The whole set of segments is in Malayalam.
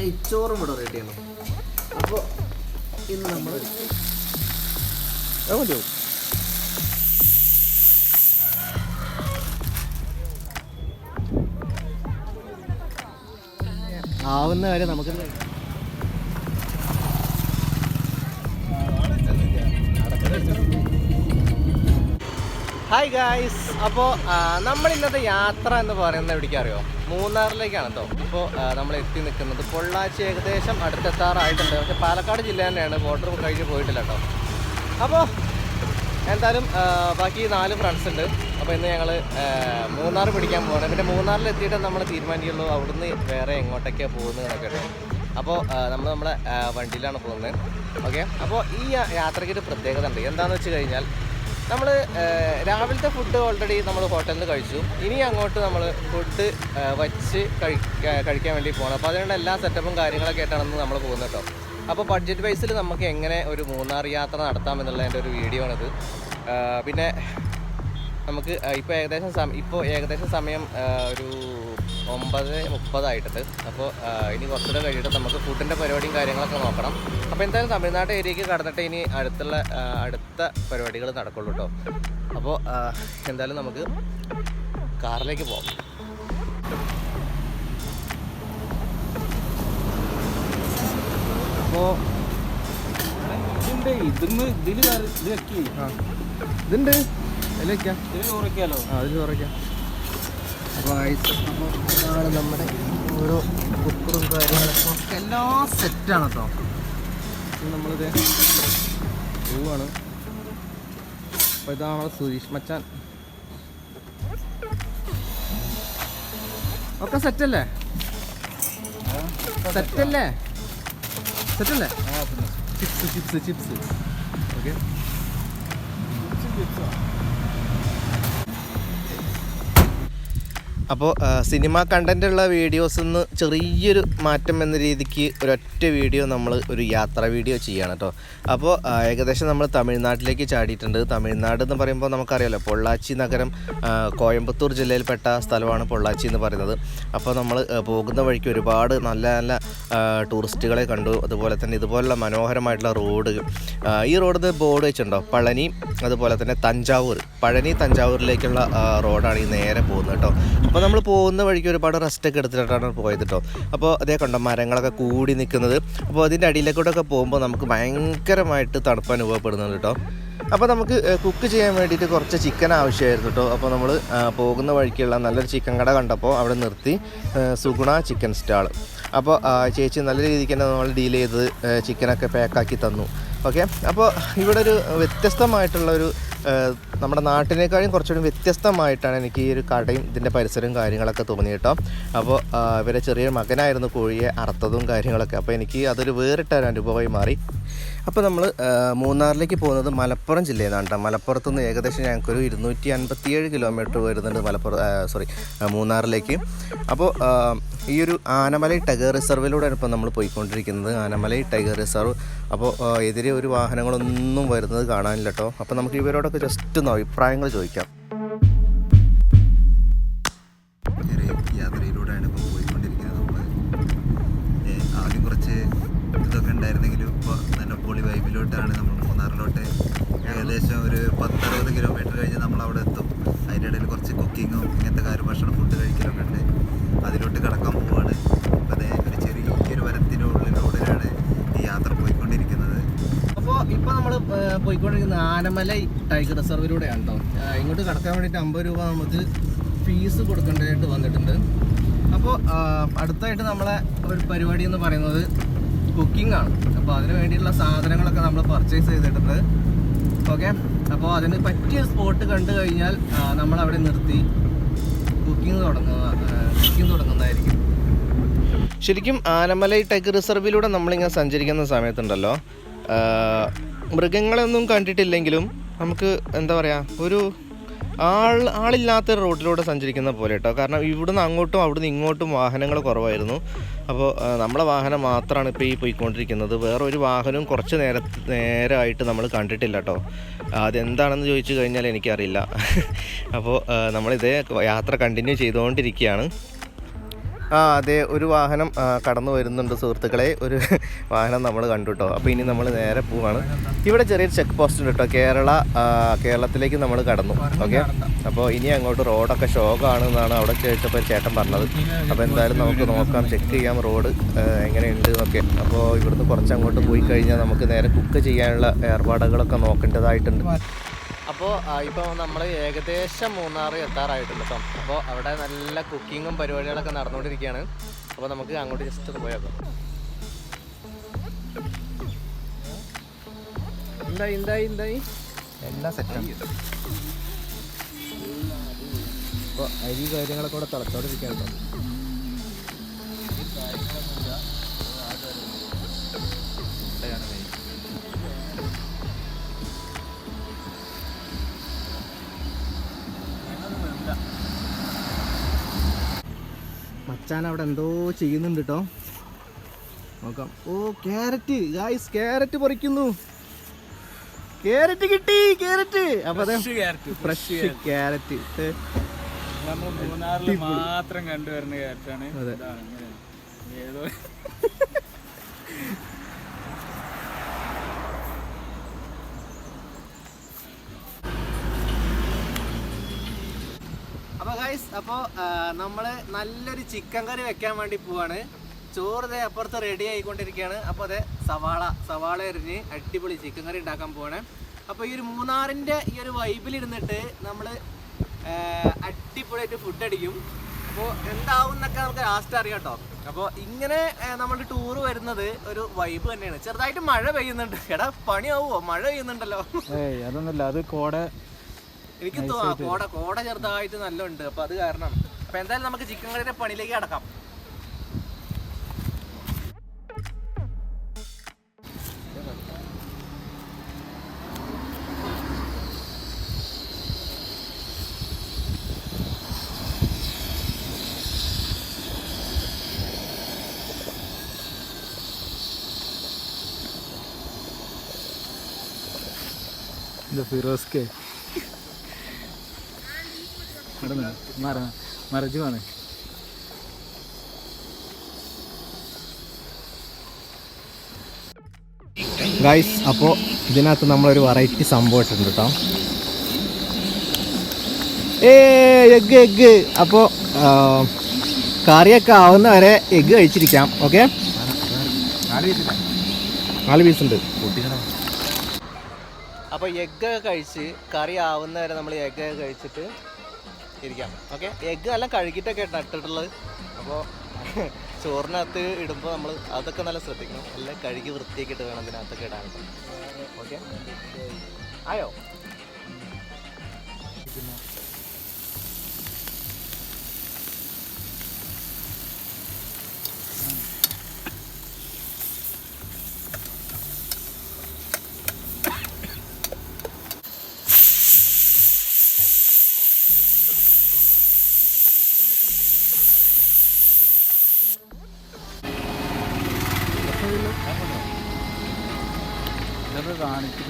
നെയ്ച്ചോറും ഇവിടെ റെഡി റെഡിയാണ് അപ്പോൾ ഇന്ന് നമ്മൾ ആവുന്ന വരെ നമുക്ക് ഹായ് ഗായ്സ് അപ്പോൾ നമ്മൾ ഇന്നത്തെ യാത്ര എന്ന് പറയുന്നത് എവിടേക്ക് അറിയോ മൂന്നാറിലേക്കാണ് കേട്ടോ ഇപ്പോൾ നമ്മൾ എത്തി നിൽക്കുന്നത് പൊള്ളാച്ചി ഏകദേശം അടുത്തെത്താറായിട്ടുണ്ട്. പക്ഷെ പാലക്കാട് ജില്ല തന്നെയാണ്. ബോർഡർ കഴിഞ്ഞ് പോയിട്ടില്ല കേട്ടോ അപ്പോൾ എന്തായാലും ബാക്കി നാല് ഫ്രണ്ട്സ് ഉണ്ട്. അപ്പോൾ ഇന്ന് ഞങ്ങൾ മൂന്നാർ പിടിക്കാൻ പോകണം പിന്നെ മൂന്നാറിൽ എത്തിയിട്ട് നമ്മൾ തീരുമാനിക്കുള്ളൂ അവിടുന്ന് വേറെ എങ്ങോട്ടൊക്കെയാണ് പോകുന്നത് എന്നൊക്കെ കേട്ടോ. അപ്പോൾ നമ്മൾ നമ്മുടെ വണ്ടിയിലാണ് പോകുന്നത്. ഓക്കെ? അപ്പോൾ ഈ യാത്രയ്ക്ക് ഒരു പ്രത്യേകത ഉണ്ട്. എന്താണെന്ന് വെച്ച് കഴിഞ്ഞാൽ നമ്മൾ രാവിലത്തെ ഫുഡ് ഓൾറെഡി നമ്മൾ ഹോട്ടലിൽ കഴിച്ചു. ഇനി അങ്ങോട്ട് നമ്മൾ ഫുഡ് വച്ച് കഴിക്കാൻ വേണ്ടി പോകണം അപ്പോൾ അതിനുള്ള എല്ലാ സെറ്റപ്പും കാര്യങ്ങളൊക്കെ ആയിട്ടാണ് നമ്മൾ പോകുന്നത് കേട്ടോ. അപ്പോൾ ബഡ്ജറ്റ് വൈസിൽ നമുക്ക് എങ്ങനെ ഒരു മൂന്നാർ യാത്ര നടത്താം എന്നുള്ളതിന്റെ ഒരു വീഡിയോ ആണിത്. പിന്നെ നമുക്ക് ഇപ്പോൾ ഏകദേശം സമയം ഇപ്പോൾ ഏകദേശം സമയം ഒരു ഒമ്പത് മുപ്പതായിട്ടത് അപ്പോൾ ഇനി കുറച്ചുകൂടെ കഴിഞ്ഞിട്ട് നമുക്ക് ഫുഡിന്റെ പരിപാടിയും കാര്യങ്ങളൊക്കെ നോക്കണം. അപ്പോൾ എന്തായാലും തമിഴ്നാട് ഏരിയയ്ക്ക് കടന്നിട്ട് ഇനി അടുത്തുള്ള അടുത്ത പരിപാടികൾ നടക്കുള്ളൂ കേട്ടോ. അപ്പോൾ എന്തായാലും നമുക്ക് കാറിലേക്ക് പോകാം അപ്പോൾ ഇതിന്റെ ഇതിൽ ഇത് വെക്കി. ആ. ഇതുണ്ട് ഇതിൽ ചോറിക്കാലോ ആ അതിൽ കുറയ്ക്കാം അപ്പോൾ അപ്പോൾ നമ്മുടെ ഓരോ കുക്കറും കാര്യങ്ങളൊക്കെ എല്ലാം സെറ്റാണ് കേട്ടോ. നമ്മളിത് പോവാണ്. അപ്പോൾ ഇതാണ് നമ്മുടെ സുരീഷ് മച്ചാൻ. ഒക്കെ സെറ്റല്ലേ? സെറ്റല്ലേ? സെറ്റല്ലേ? Chips chips chips. ഓക്കെ. അപ്പോൾ സിനിമ കണ്ടന്റ് ഉള്ള വീഡിയോസിൽ നിന്ന് ചെറിയൊരു മാറ്റം എന്ന രീതിക്ക് ഒരൊറ്റ വീഡിയോ നമ്മൾ ഒരു യാത്ര വീഡിയോ ചെയ്യുകയാണ് കേട്ടോ അപ്പോൾ ഏകദേശം നമ്മൾ തമിഴ്നാട്ടിലേക്ക് ചാടിയിട്ടുണ്ട്. തമിഴ്നാട് എന്ന് പറയുമ്പോൾ നമുക്കറിയാലോ പൊള്ളാച്ചി നഗരം കോയമ്പത്തൂർ ജില്ലയിൽപ്പെട്ട സ്ഥലമാണ് പൊള്ളാച്ചി എന്ന് പറയുന്നത്. അപ്പോൾ നമ്മൾ പോകുന്ന വഴിക്ക് ഒരുപാട് നല്ല നല്ല ടൂറിസ്റ്റുകളെ കണ്ടു. അതുപോലെ തന്നെ ഇതുപോലുള്ള മനോഹരമായിട്ടുള്ള റോഡ് ഈ റോഡ് ബോർഡ് വെച്ചിട്ടുണ്ടോ? പളനി അതുപോലെ തന്നെ തഞ്ചാവൂർ. പഴനി തഞ്ചാവൂരിലേക്കുള്ള റോഡാണ് ഈ നേരെ പോകുന്നത് കേട്ടോ അപ്പോൾ നമ്മൾ പോകുന്ന വഴിക്ക് ഒരുപാട് റെസ്റ്റ് ഒക്കെ എടുത്തിട്ടാണ് പോയത് കേട്ടോ അപ്പോൾ അതേ കണ്ടോ മരങ്ങളൊക്കെ കൂടി നിൽക്കുന്നത് അപ്പോൾ അതിന്റെ അടിയിലേക്കൂടെയൊക്കെ പോകുമ്പോൾ നമുക്ക് ഭയങ്കരമായിട്ട് തണുപ്പ് അനുഭവപ്പെടുന്നുണ്ട് കേട്ടോ അപ്പോൾ നമുക്ക് കുക്ക് ചെയ്യാൻ വേണ്ടിയിട്ട് കുറച്ച് ചിക്കൻ ആവശ്യമായിരുന്നു കേട്ടോ അപ്പോൾ നമ്മൾ പോകുന്ന വഴിക്കുള്ള നല്ലൊരു ചിക്കൻ കട കണ്ടപ്പോൾ അവിടെ നിർത്തി സുഗുണ ചിക്കൻ സ്റ്റാൾ അപ്പോൾ ചേച്ചി നല്ല രീതിക്ക് തന്നെ നമ്മൾ ഡീൽ ചെയ്ത് ചിക്കനൊക്കെ പാക്കാക്കി തന്നു. ഓക്കെ? അപ്പോൾ ഇവിടെ ഒരു വ്യത്യസ്തമായിട്ടുള്ള ഒരു നമ്മുടെ നാട്ടിനേക്കാളും കുറച്ചുകൂടി വ്യത്യസ്തമായിട്ടാണ് എനിക്ക് ഈ ഒരു കടയും ഇതിന്റെ പരിസരവും കാര്യങ്ങളൊക്കെ തോന്നി കേട്ടോ. അപ്പോൾ ഇവരെ ചെറിയൊരു മകനായിരുന്നു കോഴിയെ അറുത്തതും കാര്യങ്ങളൊക്കെ. അപ്പോൾ എനിക്ക് അതൊരു വേറിട്ട ഒരു അനുഭവമായി മാറി. അപ്പോൾ നമ്മൾ മൂന്നാറിലേക്ക് പോകുന്നത് മലപ്പുറം ജില്ലയിൽ നിന്നാണ് കേട്ടോ. മലപ്പുറത്ത് നിന്ന് ഏകദേശം ഞങ്ങൾക്കൊരു ഇരുന്നൂറ്റി അൻപത്തിയേഴ് കിലോമീറ്റർ വരുന്നുണ്ട് മലപ്പുറം സോറി മൂന്നാറിലേക്ക്. അപ്പോൾ ഈ ഒരു ആനമലൈ ടൈഗർ റിസർവിലൂടെയാണ് ഇപ്പോൾ നമ്മൾ പോയിക്കൊണ്ടിരിക്കുന്നത്. ആനമലൈ ടൈഗർ റിസർവ് അപ്പോൾ എതിരെ ഒരു വാഹനങ്ങളൊന്നും വരുന്നത് കാണാനില്ല കേട്ടോ. അപ്പോൾ നമുക്ക് ഇവരോടൊക്കെ ജസ്റ്റ് ഒന്ന് അഭിപ്രായങ്ങൾ ചോദിക്കാം. യാത്രയിലൂടെയാണ് ഇപ്പോൾ പോയിക്കൊണ്ടിരിക്കുന്നത്. നമ്മൾ ആദ്യം കുറച്ച് ഇതൊക്കെ നല്ല വൈബിലോട്ടാണ് നമ്മൾ മൂന്നാറിലോട്ട്. ഏകദേശം ഒരു പത്തറുപത് കിലോമീറ്റർ കഴിഞ്ഞ് നമ്മൾ അവിടെ എത്തും. അതിന്റെ ഇടയിൽ കുറച്ച് കുക്കിങ്ങും ഇങ്ങനത്തെ കാര്യം ഭക്ഷണം ഫുഡ് കഴിക്കലൊക്കെ ഉണ്ട്. അതിലോട്ട് കടക്കാൻ പോവാണ്. അപ്പോൾ അതേ ഒരു ചെറിയൊരു വരത്തിന്റെ ഉള്ളിലൂടെയാണ് ഈ യാത്ര പോയിക്കൊണ്ടിരിക്കുന്നത്. അപ്പോൾ ഇപ്പോൾ നമ്മൾ പോയിക്കൊണ്ടിരിക്കുന്ന ആനമല ടൈഗർ റിസർവിലൂടെയാണ് കേട്ടോ ഇങ്ങോട്ട് കടക്കാൻ വേണ്ടിയിട്ട് അമ്പത് രൂപ നമുക്ക് ഫീസ് കൊടുക്കേണ്ടതായിട്ട് വന്നിട്ടുണ്ട്. അപ്പോൾ അടുത്തായിട്ട് നമ്മളെ ഒരു പരിപാടി എന്ന് പറയുന്നത് കുക്കിംഗ് ആണ് അപ്പോൾ അതിന് വേണ്ടിയിട്ടുള്ള സാധനങ്ങളൊക്കെ നമ്മൾ പർച്ചേസ് ചെയ്തിട്ടുണ്ട്. ഓക്കെ അപ്പോൾ അതിന് പറ്റിയ സ്പോട്ട് കണ്ടു കഴിഞ്ഞാൽ നമ്മൾ അവിടെ നിർത്തി. കുക്കിംഗ് തുടങ്ങുക കുക്കിംഗ് തുടങ്ങുന്നതായിരിക്കും. ശരിക്കും ആനമലൈ ടെക് റിസർവിലൂടെ നമ്മളിങ്ങനെ സഞ്ചരിക്കുന്ന സമയത്തുണ്ടല്ലോ. മൃഗങ്ങളൊന്നും കണ്ടിട്ടില്ലെങ്കിലും നമുക്ക് എന്താ പറയുക ഒരു ആൾ ആളില്ലാത്ത റോഡിലൂടെ സഞ്ചരിക്കുന്ന പോലെ കേട്ടോ. കാരണം ഇവിടുന്ന് അങ്ങോട്ടും അവിടുന്ന് ഇങ്ങോട്ടും വാഹനങ്ങൾ കുറവായിരുന്നു. അപ്പോൾ നമ്മളെ വാഹനം മാത്രമാണ് ഇപ്പോൾ ഈ പോയിക്കൊണ്ടിരിക്കുന്നത്. വേറെ ഒരു വാഹനവും കുറച്ച് നേര നേരമായിട്ട് നമ്മൾ കണ്ടിട്ടില്ല കേട്ടോ അതെന്താണെന്ന് ചോദിച്ചു കഴിഞ്ഞാൽ എനിക്കറിയില്ല. അപ്പോൾ നമ്മളിതേ യാത്ര കണ്ടിന്യൂ ചെയ്തുകൊണ്ടിരിക്കുകയാണ് ആ അതെ ഒരു വാഹനം കടന്നു വരുന്നുണ്ട് സുഹൃത്തുക്കളെ. ഒരു വാഹനം നമ്മൾ കണ്ടു കേട്ടോ അപ്പോൾ ഇനി നമ്മൾ നേരെ പോവാണ്. ഇവിടെ ചെറിയൊരു ചെക്ക് പോസ്റ്റ് ഉണ്ട് കേട്ടോ കേരള കേരളത്തിലേക്ക് നമ്മൾ കടന്നു. ഓക്കെ? അപ്പോൾ ഇനി അങ്ങോട്ട് റോഡൊക്കെ ഷോക്കാണ് എന്നാണ് അവിടെ ചോദിച്ചപ്പോൾ ചേട്ടൻ പറഞ്ഞത്. അപ്പോൾ എന്തായാലും നമുക്ക് നോക്കാം. ചെക്ക് ചെയ്യാം റോഡ് എങ്ങനെയുണ്ട് എന്നൊക്കെ. അപ്പോൾ ഇവിടുന്ന് കുറച്ച് അങ്ങോട്ട് പോയി കഴിഞ്ഞാൽ നമുക്ക് നേരെ കുക്ക് ചെയ്യാനുള്ള ഏർപ്പാടുകളൊക്കെ നോക്കേണ്ടതായിട്ടുണ്ട്. അപ്പോൾ ഇപ്പോൾ നമ്മൾ ഏകദേശം മൂന്നാർ എത്താറായിട്ടുണ്ട് കേട്ടോ അപ്പോൾ അവിടെ നല്ല കുക്കിങ്ങും പരിപാടികളൊക്കെ നടന്നുകൊണ്ടിരിക്കുകയാണ്. അപ്പോൾ നമുക്ക് അങ്ങോട്ട് ജസ്റ്റ് ഒന്ന് പോയേക്കാം എന്തായി എന്തായി എന്തായി? എല്ലാം സെറ്റാണ് അപ്പോൾ അരി കാര്യങ്ങളൊക്കെ കൂടെ തിളച്ചോണ്ടിരിക്കുകയാണ് കേട്ടോ മച്ചാൻ അവിടെ എന്തോ ചെയ്യുന്നുണ്ട് കേട്ടോ നോക്കാം. ഓ ക്യാരറ്റ്. ഗായ്സ് ക്യാരറ്റ് പറിക്കുന്നു. ക്യാരറ്റ് കിട്ടി ക്യാരറ്റ്. അപ്പൊ ഫ്രഷ് ക്യാരറ്റ് നമ്മൾ മൂന്നാറിൽ മാത്രം കണ്ടുവരുന്ന ക്യാരറ്റാണ്. അതെ. ഏതോ അപ്പോൾ ഗൈസ് അപ്പോൾ നമ്മൾ നല്ലൊരു ചിക്കൻ കറി വെക്കാൻ വേണ്ടി പോവാണ്. ചോറ് ദേ അപ്പുറത്ത് റെഡി ആയിക്കൊണ്ടിരിക്കുകയാണ് അപ്പോൾ അതെ സവാള സവാള എറിഞ്ഞ് അടിപൊളി ചിക്കൻ കറി ഉണ്ടാക്കാൻ പോവാണ്. അപ്പോൾ ഈ ഒരു മൂന്നാറിന്റെ ഈ ഒരു വൈബിലിരുന്നിട്ട് നമ്മൾ അടിപൊളിയായിട്ട് ഫുഡ് അടിക്കും. അപ്പോൾ എന്താവും എന്നൊക്കെ നമുക്ക് ലാസ്റ്റ് അറിയാം കേട്ടോ. അപ്പോൾ ഇങ്ങനെ നമ്മുടെ ടൂർ വരുന്നത് ഒരു വൈബ് തന്നെയാണ്. ചെറുതായിട്ട് മഴ പെയ്യുന്നുണ്ട്. എടാ പണിയാവുമോ മഴ പെയ്യുന്നുണ്ടല്ലോ. അതൊന്നുമില്ല. അത് കോട എനിക്ക് തോന്നാ കോട കോട ചെറുതായിട്ട് നല്ല ഉണ്ട് അപ്പൊ അത് കാരണം. അപ്പൊ എന്തായാലും നമുക്ക് ചിക്കൻ കറിയുടെ പണിയിലേക്ക് അടക്കാം. ഇത് ഫിറോസ്കെ. മറ മറജുമാണ് ഗൈസ് അപ്പോൾ ഇതിനകത്ത് നമ്മളൊരു വെറൈറ്റി സംഭവം ഇട്ടുണ്ട് കേട്ടോ ഏ എഗ് എഗ് അപ്പോൾ കറിയൊക്കെ ആവുന്ന വരെ എഗ് കഴിച്ചിരിക്കാം ഓക്കെ നാല് പീസ് ഉണ്ട്. അപ്പോൾ എഗ് കഴിച്ച് കറി ആവുന്ന വരെ നമ്മൾ എഗ് കഴിച്ചിട്ട് ഇരിക്കാം. ഓക്കെ? എഗ് നല്ല കഴുകിയിട്ടൊക്കെ ഇട്ടിട്ടുള്ളത് അപ്പോൾ ചോറിനകത്ത് ഇടുമ്പോൾ നമ്മൾ അതൊക്കെ നല്ല ശ്രദ്ധിക്കണം. എല്ലാം കഴുകി വൃത്തിയാക്കിയിട്ട് വേണം ഇതിനകത്തൊക്കെ ഇടാനായിട്ട് ഓക്കെ? ആയോ?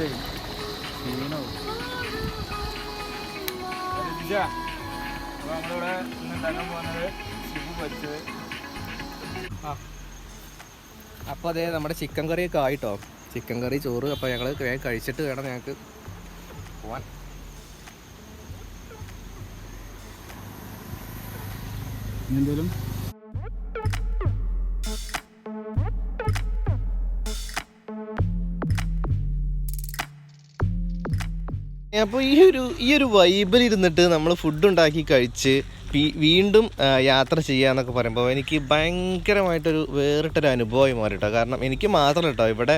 ഇതൊക്കെ ക്ഷീണവും ക്ഷീണോ അപ്പോൾ നമ്മളിവിടെ ഇന്ന് ഉണ്ടാക്കാൻ പോകുന്നത് ചിപ്പ് പൊരിച്ചത്. അപ്പോൾ അതേ നമ്മുടെ ചിക്കൻ കറിയൊക്കെ ആയിട്ടോ? ചിക്കൻ കറി ചോറ് അപ്പോൾ ഞങ്ങൾ വേഗം കഴിച്ചിട്ട് വേണം ഞങ്ങൾക്ക് പോവാൻ. എന്തേലും അപ്പോൾ ഈ ഒരു ഈ ഒരു വൈബിൽ ഇരുന്നിട്ട് നമ്മൾ ഫുഡ് ഉണ്ടാക്കി കഴിച്ച് വീണ്ടും യാത്ര ചെയ്യാന്നൊക്കെ പറയുമ്പോൾ എനിക്ക് ഭയങ്കരമായിട്ടൊരു വേറിട്ടൊരു അനുഭവമായി മാറി കേട്ടോ കാരണം എനിക്ക് മാത്രമല്ല കേട്ടോ ഇവിടെ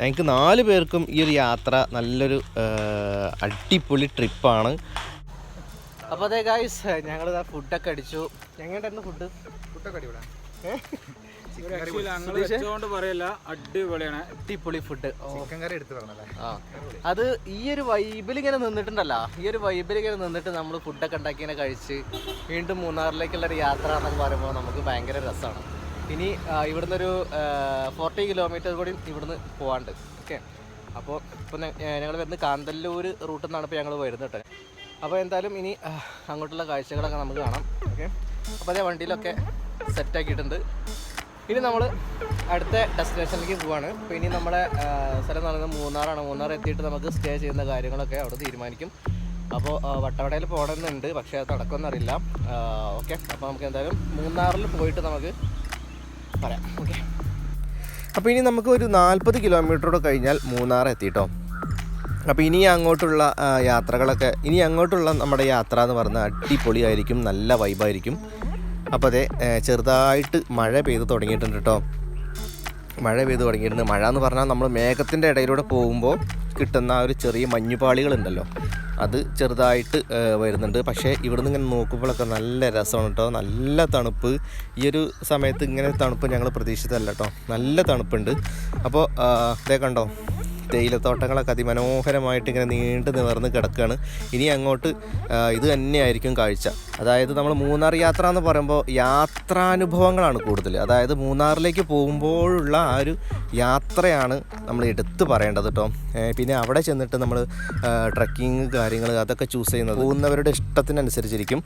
എനിക്ക് നാല് പേർക്കും ഈ ഒരു യാത്ര നല്ലൊരു അടിപൊളി ട്രിപ്പാണ് അപ്പോൾ അതെ ഗായ്സ് ഞങ്ങൾ ഫുഡൊക്കെ അടിച്ചു. എങ്ങനെയായിരുന്നു ഫുഡ് ഫുഡൊക്കെ അടിപൊളിയാണ് അടിപൊളിയാണ് അടിപൊളി ഫുഡ് ചിക്കൻ കറി എടുത്ത് പറഞ്ഞല്ലേ? അത് ഈ ഒരു വൈബിൽ ഇങ്ങനെ നിന്നിട്ടുണ്ടല്ലോ. ഈ ഒരു വൈബിൽ ഇങ്ങനെ നിന്നിട്ട് നമ്മൾ ഫുഡൊക്കെ ഉണ്ടാക്കി ഇങ്ങനെ കഴിച്ച് വീണ്ടും മൂന്നാറിലേക്കുള്ള ഒരു യാത്ര എന്നൊക്കെ പറയുമ്പോൾ നമുക്ക് ഭയങ്കര രസമാണ്. ഇനി ഇവിടുന്ന് ഒരു ഫോർട്ടി കിലോമീറ്റർ കൂടി ഇവിടുന്ന് പോവാണ്ട്. ഓക്കെ അപ്പോൾ ഇപ്പോൾ ഞങ്ങൾ വരുന്നത് കാന്തല്ലൂർ റൂട്ടിൽ നിന്നാണ് ഇപ്പോൾ ഞങ്ങൾ വരുന്നത് കേട്ടോ. അപ്പോൾ എന്തായാലും ഇനി അങ്ങോട്ടുള്ള കാഴ്ചകളൊക്കെ നമുക്ക് കാണാം. ഓക്കെ അപ്പോൾ അതേ വണ്ടിയിലൊക്കെ സെറ്റാക്കിയിട്ടുണ്ട് ഇനി നമ്മൾ അടുത്ത ഡെസ്റ്റിനേഷനിലേക്ക് പോവാണ്. അപ്പോൾ ഇനി നമ്മുടെ സ്ഥലം എന്ന് പറയുന്നത് മൂന്നാറാണ്. മൂന്നാർ എത്തിയിട്ട് നമുക്ക് സ്റ്റേ ചെയ്യുന്ന കാര്യങ്ങളൊക്കെ അവിടെ തീരുമാനിക്കും. അപ്പോൾ വട്ടവടയിൽ പോകണമെന്നുണ്ട് പക്ഷേ അത് നടക്കുമെന്ന് അറിയില്ല. ഓക്കെ. അപ്പോൾ നമുക്ക് എന്തായാലും മൂന്നാറിൽ പോയിട്ട് നമുക്ക് പറയാം. ഓക്കെ. അപ്പോൾ ഇനി നമുക്ക് ഒരു നാൽപ്പത് കിലോമീറ്ററോട് കഴിഞ്ഞാൽ മൂന്നാർ എത്തിയിട്ടോ അപ്പോൾ ഇനി അങ്ങോട്ടുള്ള യാത്രകളൊക്കെ ഇനി അങ്ങോട്ടുള്ള നമ്മുടെ യാത്ര എന്ന് പറഞ്ഞാൽ അടിപൊളിയായിരിക്കും നല്ല വൈബായിരിക്കും അപ്പോൾ അതെ ചെറുതായിട്ട് മഴ പെയ്ത് തുടങ്ങിയിട്ടുണ്ട് കേട്ടോ മഴ പെയ്ത് തുടങ്ങിയിട്ടുണ്ട്. മഴ എന്ന് പറഞ്ഞാൽ നമ്മൾ മേഘത്തിന്റെ ഇടയിലൂടെ പോകുമ്പോൾ കിട്ടുന്ന ആ ഒരു ചെറിയ മഞ്ഞുപാളികളുണ്ടല്ലോ. അത് ചെറുതായിട്ട് വരുന്നുണ്ട്. പക്ഷേ ഇവിടുന്ന് ഇങ്ങനെ നോക്കുമ്പോഴൊക്കെ നല്ല രസമാണ് കേട്ടോ നല്ല തണുപ്പ്. ഈ ഒരു സമയത്ത് ഇങ്ങനെ തണുപ്പ് ഞങ്ങൾ പ്രതീക്ഷിച്ചതല്ല കേട്ടോ നല്ല തണുപ്പുണ്ട്. അപ്പോൾ ഇതേ കണ്ടോ? തേയിലത്തോട്ടങ്ങളൊക്കെ അതിമനോഹരമായിട്ട് ഇങ്ങനെ നീണ്ടു നിവർന്ന് കിടക്കുകയാണ് ഇനി അങ്ങോട്ട് ഇത് തന്നെയായിരിക്കും കാഴ്ച. അതായത് നമ്മൾ മൂന്നാർ യാത്ര എന്ന് പറയുമ്പോൾ യാത്രാനുഭവങ്ങളാണ് കൂടുതൽ. അതായത് മൂന്നാറിലേക്ക് പോകുമ്പോഴുള്ള ആ ഒരു യാത്രയാണ് നമ്മൾ എടുത്തു പറയേണ്ടത് കേട്ടോ. പിന്നെ അവിടെ ചെന്നിട്ട് നമ്മൾ ട്രക്കിങ് കാര്യങ്ങൾ അതൊക്കെ ചൂസ് ചെയ്യുന്നത് പോകുന്നവരുടെ ഇഷ്ടത്തിനനുസരിച്ചിരിക്കും.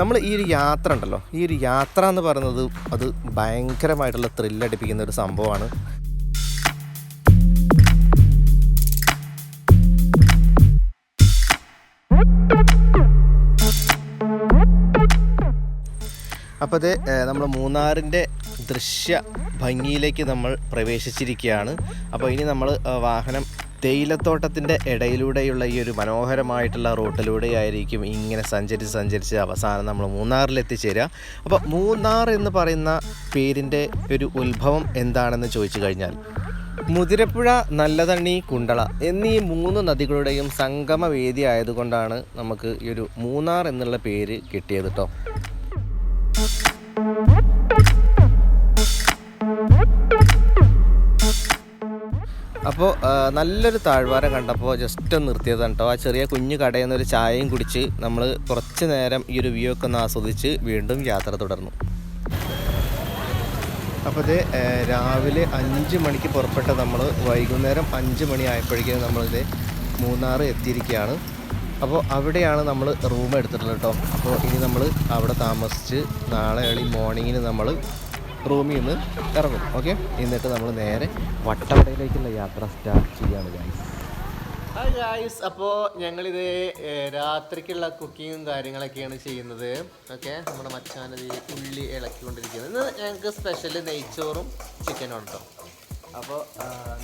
നമ്മൾ ഈ ഒരു യാത്ര ഉണ്ടല്ലോ ഈ ഒരു യാത്ര എന്ന് പറയുന്നത് അത് ഭയങ്കരമായിട്ടുള്ള ത്രില്ലടിപ്പിക്കുന്ന ഒരു സംഭവമാണ്. അപ്പോൾ അത് നമ്മൾ മൂന്നാറിന്റെ ദൃശ്യ ഭംഗിയിലേക്ക് നമ്മൾ പ്രവേശിച്ചിരിക്കുകയാണ്. അപ്പോൾ ഇനി നമ്മൾ വാഹനം തേയിലത്തോട്ടത്തിന്റെ ഇടയിലൂടെയുള്ള ഈ ഒരു മനോഹരമായിട്ടുള്ള റൂട്ടിലൂടെ ആയിരിക്കും ഇങ്ങനെ സഞ്ചരിച്ച് സഞ്ചരിച്ച് അവസാനം നമ്മൾ മൂന്നാറിൽ എത്തിച്ചേരുക അപ്പോൾ മൂന്നാർ എന്ന് പറയുന്ന പേരിന്റെ ഒരു ഉത്ഭവം എന്താണെന്ന് ചോദിച്ചു കഴിഞ്ഞാൽ മുതിരപ്പുഴ നല്ലതണ്ണി കുണ്ടള എന്നീ മൂന്ന് നദികളുടെയും സംഗമ വേദി ആയതുകൊണ്ടാണ് നമുക്ക് ഈ ഒരു മൂന്നാർ എന്നുള്ള പേര് കിട്ടിയത് കേട്ടോ അപ്പോൾ നല്ലൊരു താഴ്വാരം കണ്ടപ്പോൾ ജസ്റ്റ് നിർത്തിയതാണ് കേട്ടോ ആ ചെറിയ കുഞ്ഞു കടയിൽ നിന്ന് ഒരു ചായയും കുടിച്ച് നമ്മൾ കുറച്ച് നേരം ഈ ഒരു വ്യൂ ഒക്കെ ഒന്ന് ആസ്വദിച്ച് വീണ്ടും യാത്ര തുടർന്നു. അപ്പോൾ ഇത് രാവിലെ അഞ്ച് മണിക്ക് പുറപ്പെട്ട നമ്മൾ വൈകുന്നേരം അഞ്ച് മണി ആയപ്പോഴേക്കും നമ്മളിത് മൂന്നാർ എത്തിയിരിക്കുകയാണ്. അപ്പോൾ അവിടെയാണ് നമ്മൾ റൂം എടുത്തിട്ടുള്ളത് കേട്ടോ. അപ്പോൾ ഇനി നമ്മൾ അവിടെ താമസിച്ച് നാളെ ഏർലി മോർണിങ്ങിന് നമ്മൾ റൂമിൽ നിന്ന് ഇറങ്ങും. ഓക്കെ എന്നിട്ട് നമ്മൾ നേരെ വട്ടവടയിലേക്കുള്ള യാത്ര സ്റ്റാർട്ട് ചെയ്യാണ് ഗായ്സ് ഹായ് ഗായ്സ് അപ്പോൾ ഞങ്ങളിത് രാത്രിക്കുള്ള കുക്കിങ്ങും കാര്യങ്ങളൊക്കെയാണ് ചെയ്യുന്നത്. ഓക്കെ നമ്മുടെ മച്ചാനത് ഉള്ളി ഇളക്കിക്കൊണ്ടിരിക്കുന്നത് ഇന്ന് ഞങ്ങൾക്ക് സ്പെഷ്യൽ നെയ്ച്ചോറും ചിക്കനും ഉണ്ടോ? അപ്പോൾ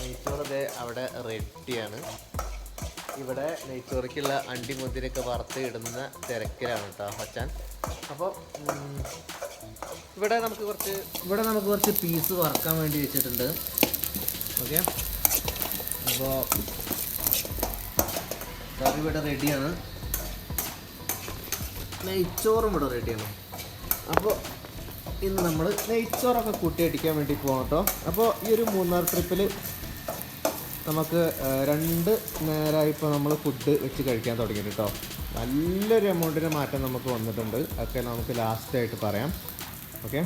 നെയ്ച്ചോറ് ഇത് അവിടെ റെഡിയാണ് ഇവിടെ നെയ്ച്ചോറിക്കുള്ള അണ്ടിമുന്തിരിയൊക്കെ വറുത്ത് ഇടുന്ന തിരക്കിലാണ് കേട്ടോ മച്ചാൻ. അപ്പോൾ ഇവിടെ നമുക്ക് കുറച്ച് ഇവിടെ നമുക്ക് കുറച്ച് പീസ് വറക്കാൻ വേണ്ടി വെച്ചിട്ടുണ്ട്. ഓക്കെ അപ്പോൾ കറി ഇവിടെ റെഡിയാണ് നെയ്ച്ചോറും ഇവിടെ റെഡിയാണ് അപ്പോൾ ഇന്ന് നമ്മൾ നെയ്ച്ചോറൊക്കെ കൂട്ടി അടിക്കാൻ വേണ്ടി പോകാം കേട്ടോ. അപ്പോൾ ഈ ഒരു മൂന്നാർ ട്രിപ്പിൽ നമുക്ക് രണ്ട് നേരമായി ഇപ്പോൾ നമ്മൾ ഫുഡ് വെച്ച് കഴിക്കാൻ തുടങ്ങിയിട്ട് കേട്ടോ. നല്ലൊരു എമൗണ്ടിന് മാറ്റം നമുക്ക് വന്നിട്ടുണ്ട്. ഒക്കെ നമുക്ക് ലാസ്റ്റായിട്ട് പറയാം. ഓക്കെ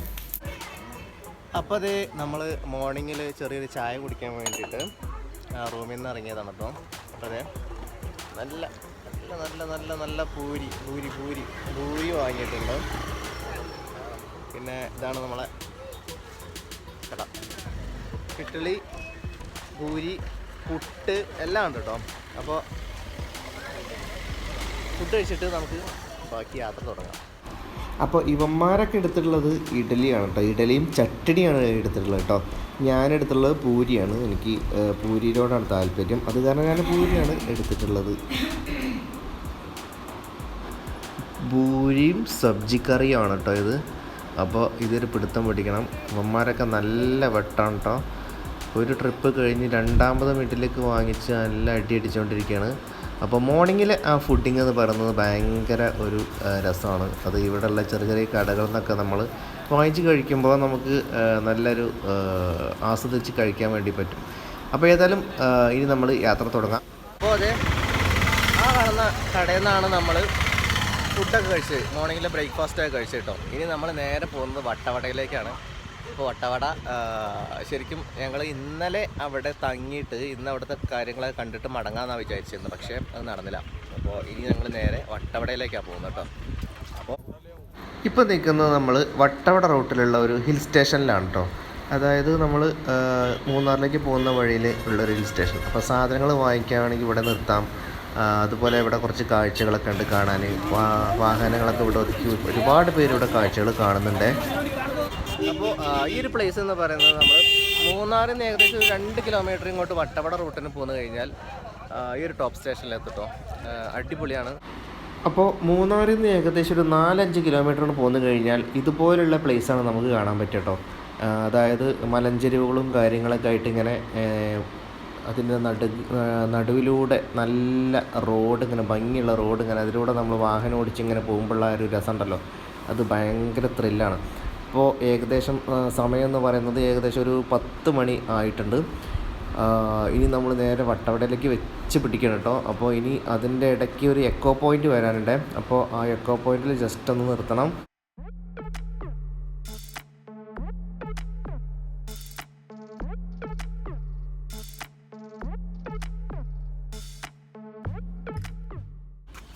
അപ്പോൾ അതേ നമ്മൾ മോർണിംഗിൽ ചെറിയൊരു ചായ കുടിക്കാൻ വേണ്ടിയിട്ട് റൂമിൽ നിന്ന് ഇറങ്ങിയതാണ് കേട്ടോ. അപ്പോൾ അതെ നല്ല നല്ല നല്ല നല്ല നല്ല പൂരി പൂരി പൂരി പൂരി വാങ്ങിയിട്ടുണ്ട്. പിന്നെ ഇതാണ് നമ്മളെ കട. ഇഡ്ഡലി പൂരി പുട്ട് എല്ലാം ഉണ്ട് കേട്ടോ. അപ്പോൾ ഫുഡ് കഴിച്ചിട്ട് നമുക്ക് ബാക്കി യാത്ര തുടങ്ങാം. അപ്പോൾ ഇവന്മാരൊക്കെ എടുത്തിട്ടുള്ളത് ഇഡലിയാണ് കേട്ടോ. ഇഡലിയും ചട്ടണിയാണ് എടുത്തിട്ടുള്ളത് കേട്ടോ. ഞാൻ പൂരിയാണ്. എനിക്ക് പൂരിയിലോടാണ് താല്പര്യം. അത് കാരണം ഞാൻ പൂരിയാണ് എടുത്തിട്ടുള്ളത്. പൂരിയും സബ്ജി കറിയുമാണ് കേട്ടോ ഇത്. അപ്പോൾ ഇതൊരു പിടുത്തം പിടിക്കണം. ഇവന്മാരൊക്കെ നല്ല വെട്ടാണ് കേട്ടോ. ഒരു ട്രിപ്പ് കഴിഞ്ഞ് രണ്ടാമത് വീട്ടിലേക്ക് വാങ്ങിച്ച് നല്ല അടി അടിച്ചുകൊണ്ടിരിക്കുകയാണ് അപ്പോൾ മോർണിംഗിൽ ആ ഫുഡിങ് എന്ന് പറയുന്നത് ഭയങ്കര ഒരു രസമാണ്. അത് ഇവിടെയുള്ള ചെറിയ ചെറിയ കടകളിൽ നിന്നൊക്കെ നമ്മൾ വാങ്ങിച്ച് കഴിക്കുമ്പോൾ നമുക്ക് നല്ലൊരു ആസ്വദിച്ച് കഴിക്കാൻ വേണ്ടി പറ്റും. അപ്പോൾ ഏതായാലും ഇനി നമ്മൾ യാത്ര തുടങ്ങാം. അപ്പോൾ അതെ ആ കാണുന്ന കടയിൽ നിന്നാണ് നമ്മൾ ഫുഡൊക്കെ കഴിച്ചത്. മോർണിംഗിലെ ബ്രേക്ക്ഫാസ്റ്റൊക്കെ കഴിച്ച് കേട്ടോ. ഇനി നമ്മൾ നേരെ പോകുന്നത് വട്ടവടയിലേക്കാണ്. ഇപ്പോൾ വട്ടവട ശരിക്കും ഞങ്ങൾ ഇന്നലെ അവിടെ തങ്ങിയിട്ട് ഇന്ന് അവിടുത്തെ കാര്യങ്ങളൊക്കെ കണ്ടിട്ട് മടങ്ങാമെന്നാണ് വിചാരിച്ചിരുന്നത്. പക്ഷേ അത് നടന്നില്ല. അപ്പോൾ ഇനി ഞങ്ങൾ നേരെ വട്ടവടയിലേക്കാണ് പോകുന്നത് കേട്ടോ. അപ്പോൾ ഇപ്പോൾ നിൽക്കുന്നത് നമ്മൾ വട്ടവട റൂട്ടിലുള്ള ഒരു ഹിൽ സ്റ്റേഷനിലാണ് കേട്ടോ. അതായത് നമ്മൾ മൂന്നാറിലേക്ക് പോകുന്ന വഴിയിൽ ഉള്ളൊരു ഹിൽ സ്റ്റേഷൻ. അപ്പോൾ സാധനങ്ങൾ വാങ്ങിക്കുകയാണെങ്കിൽ ഇവിടെ നിർത്താം. അതുപോലെ ഇവിടെ കുറച്ച് കാഴ്ചകളൊക്കെ ഉണ്ട് കാണാൻ വാഹനങ്ങളൊക്കെ ഇവിടെ ഒതുക്കി ഒരുപാട് പേര് ഇവിടെ കാഴ്ചകൾ കാണുന്നുണ്ട്. അപ്പോൾ ഈ ഒരു പ്ലേസ് എന്ന് പറയുന്നത് നമ്മൾ മൂന്നാറിൽ നിന്ന് ഏകദേശം ഒരു രണ്ട് കിലോമീറ്റർ ഇങ്ങോട്ട് വട്ടവട റൂട്ടിന് പോന്നു കഴിഞ്ഞാൽ ഈ ഒരു ടോപ്പ് സ്റ്റേഷനിലെത്തിട്ടോ അടിപൊളിയാണ്. അപ്പോൾ മൂന്നാറിൽ നിന്ന് ഏകദേശം ഒരു നാലഞ്ച് കിലോമീറ്ററിന് പോന്നു കഴിഞ്ഞാൽ ഇതുപോലുള്ള പ്ലേസാണ് നമുക്ക് കാണാൻ പറ്റുക കേട്ടോ അതായത് മലഞ്ചെരിവുകളും കാര്യങ്ങളൊക്കെ ആയിട്ട് ഇങ്ങനെ അതിന്റെ നടു നടുവിലൂടെ നല്ല റോഡ് ഇങ്ങനെ ഭംഗിയുള്ള റോഡ് ഇങ്ങനെ അതിലൂടെ നമ്മൾ വാഹനം ഓടിച്ച് ഇങ്ങനെ പോകുമ്പോഴുള്ള ഒരു രസമുണ്ടല്ലോ. അത് ഭയങ്കര ത്രില്ലാണ് ഇപ്പോൾ ഏകദേശം സമയം എന്ന് പറയുന്നത് ഏകദേശം ഒരു പത്ത് മണി ആയിട്ടുണ്ട്. ഇനി നമ്മൾ നേരെ വട്ടവടയിലേക്ക് വെച്ച് പിടിക്കണം കേട്ടോ. അപ്പോൾ ഇനി അതിന്റെ ഇടയ്ക്ക് ഒരു എക്കോ പോയിന്റ് വരാനുണ്ട്. അപ്പോൾ ആ എക്കോ പോയിന്റിൽ ജസ്റ്റ് ഒന്ന് നിർത്തണം.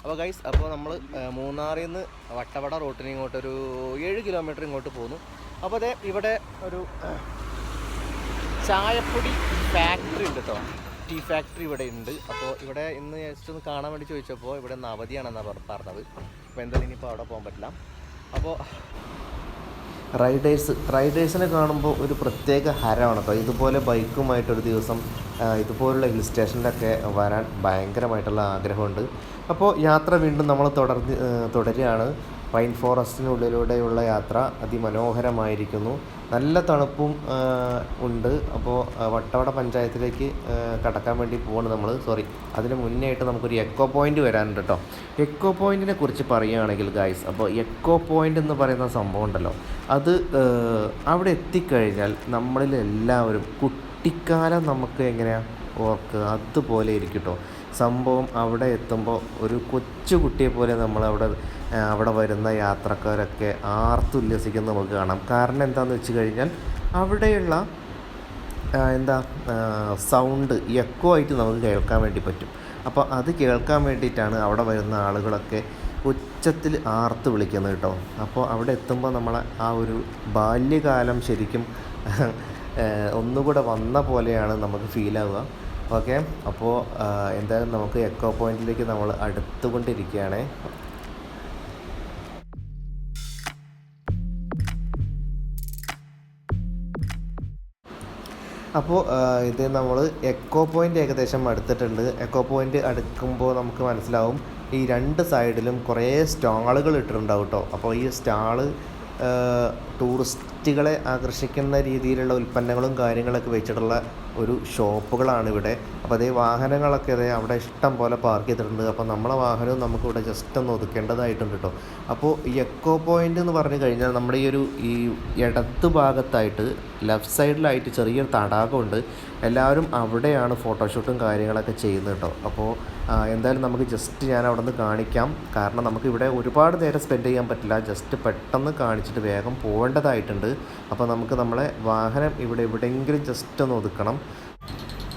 അപ്പോൾ ഗൈസ് അപ്പോൾ നമ്മൾ മൂന്നാറിൽ നിന്ന് വട്ടവട റൂട്ടിന് ഇങ്ങോട്ട് ഒരു ഏഴ് കിലോമീറ്റർ ഇങ്ങോട്ട് പോന്നു. അപ്പോൾ അതെ ഇവിടെ ഒരു ചായപ്പൊടി ഫാക്ടറി ഉണ്ട് കേട്ടോ ടീ ഫാക്ടറി ഇവിടെ ഉണ്ട് അപ്പോൾ ഇവിടെ ഇന്ന് ജസ്റ്റ് ഒന്ന് കാണാൻ വേണ്ടി ചോദിച്ചപ്പോൾ ഇവിടെ ഇന്ന് അവധിയാണെന്നാണ് പറഞ്ഞത്. അപ്പോൾ എന്തായാലും ഇനിയിപ്പോൾ അവിടെ പോകാൻ പറ്റില്ല. അപ്പോൾ റൈഡേഴ്സ് റൈഡേഴ്സിനെ കാണുമ്പോൾ ഒരു പ്രത്യേക ഹരമാണ് കേട്ടോ. ഇതുപോലെ ബൈക്കുമായിട്ടൊരു ദിവസം ഇതുപോലുള്ള ഹിൽ സ്റ്റേഷനിലൊക്കെ വരാൻ ഭയങ്കരമായിട്ടുള്ള ആഗ്രഹമുണ്ട്. അപ്പോൾ യാത്ര വീണ്ടും നമ്മൾ തുടർന്ന് തുടരുകയാണ്. പൈൻ ഫോറസ്റ്റിനുള്ളിലൂടെയുള്ള യാത്ര അതിമനോഹരമായിരിക്കുന്നു. നല്ല തണുപ്പും ഉണ്ട്. അപ്പോൾ വട്ടവട പഞ്ചായത്തിലേക്ക് കടക്കാൻ വേണ്ടി പോവാണ് നമ്മൾ സോറി അതിന് മുന്നേ ആയിട്ട് നമുക്കൊരു എക്കോ പോയിന്റ് വരാനുണ്ട് കേട്ടോ എക്കോ പോയിന്റിനെ കുറിച്ച് പറയുകയാണെങ്കിൽ ഗായ്സ് അപ്പോൾ എക്കോ പോയിന്റ് എന്ന് പറയുന്ന സംഭവം ഉണ്ടല്ലോ. അത് അവിടെ എത്തിക്കഴിഞ്ഞാൽ നമ്മളിൽ എല്ലാവരും കുട്ടിക്കാലം നമുക്ക് എങ്ങനെയാണ് ഓർക്ക് അതുപോലെ ഇരിക്കും കേട്ടോ സംഭവം അവിടെ എത്തുമ്പോൾ ഒരു കൊച്ചു കുട്ടിയെ പോലെ നമ്മളവിടെ ആ, അവിടെ വരുന്ന യാത്രക്കാരൊക്കെ ആർത്തുല്ലസിക്കുന്നത് നമുക്ക് കാണാം. കാരണം എന്താണെന്ന് വെച്ച് കഴിഞ്ഞാൽ അവിടെയുള്ള എന്താ സൗണ്ട് എക്കോ ആയിട്ട് നമുക്ക് കേൾക്കാൻ വേണ്ടി പറ്റും. അപ്പോൾ അത് കേൾക്കാൻ വേണ്ടിയിട്ടാണ് അവിടെ വരുന്ന ആളുകളൊക്കെ ഉച്ചത്തിൽ ആർത്ത് വിളിക്കുന്നത് കേട്ടോ. അപ്പോൾ അവിടെ എത്തുമ്പോൾ നമ്മളെ ആ ഒരു ബാല്യകാലം ശരിക്കും ഒന്നുകൂടെ വന്ന പോലെയാണ് നമുക്ക് ഫീൽ ആവുക. ഓക്കെ അപ്പോൾ എന്തായാലും നമുക്ക് എക്കോ പോയിന്റിലേക്ക് നമ്മൾ അടുത്തുകൊണ്ടിരിക്കുകയാണേ. അപ്പോൾ ഇത് നമ്മൾ എക്കോ പോയിന്റ് ഏകദേശം അടുത്തിട്ടുണ്ട്. എക്കോ പോയിന്റ് അടുക്കുമ്പോൾ നമുക്ക് മനസ്സിലാവും ഈ രണ്ട് സൈഡിലും കുറേ സ്റ്റാളുകൾ ഇട്ടിട്ടുണ്ടാവും കേട്ടോ അപ്പോൾ ഈ സ്റ്റാൾ ടൂറിസ്റ്റുകളെ ആകർഷിക്കുന്ന രീതിയിലുള്ള ഉൽപ്പന്നങ്ങളും കാര്യങ്ങളൊക്കെ വെച്ചിട്ടുള്ള ഒരു ഷോപ്പുകളാണ് ഇവിടെ. അപ്പോൾ അതേ വാഹനങ്ങളൊക്കെ അതേ അവിടെ ഇഷ്ടം പോലെ പാർക്ക് ചെയ്തിട്ടുണ്ട്. അപ്പോൾ നമ്മളെ വാഹനവും നമുക്കിവിടെ ജസ്റ്റ് ഒന്ന് ഒതുക്കേണ്ടതായിട്ടുണ്ട് കേട്ടോ അപ്പോൾ ഈ എക്കോ പോയിന്റ് എന്ന് പറഞ്ഞു കഴിഞ്ഞാൽ നമ്മുടെ ഈ ഒരു ഈ ഇടത്ത് ഭാഗത്തായിട്ട് ലെഫ്റ്റ് സൈഡിലായിട്ട് ചെറിയൊരു തടാകമുണ്ട്. എല്ലാവരും അവിടെയാണ് ഫോട്ടോഷൂട്ടും കാര്യങ്ങളൊക്കെ ചെയ്യുന്നത് കേട്ടോ അപ്പോൾ എന്തായാലും നമുക്ക് ജസ്റ്റ് ഞാൻ അവിടെ നിന്ന് കാണിക്കാം. കാരണം നമുക്ക് ഇവിടെ ഒരുപാട് നേരം സ്പെൻഡ് ചെയ്യാൻ പറ്റില്ല. ജസ്റ്റ് പെട്ടെന്ന് കാണിച്ചിട്ട് വേഗം പോകേണ്ടതായിട്ടുണ്ട് അപ്പോൾ നമുക്ക് നമ്മളെ വാഹനം ഇവിടെ എവിടെയെങ്കിലും ജസ്റ്റ് ഒന്ന് ഒതുക്കണം.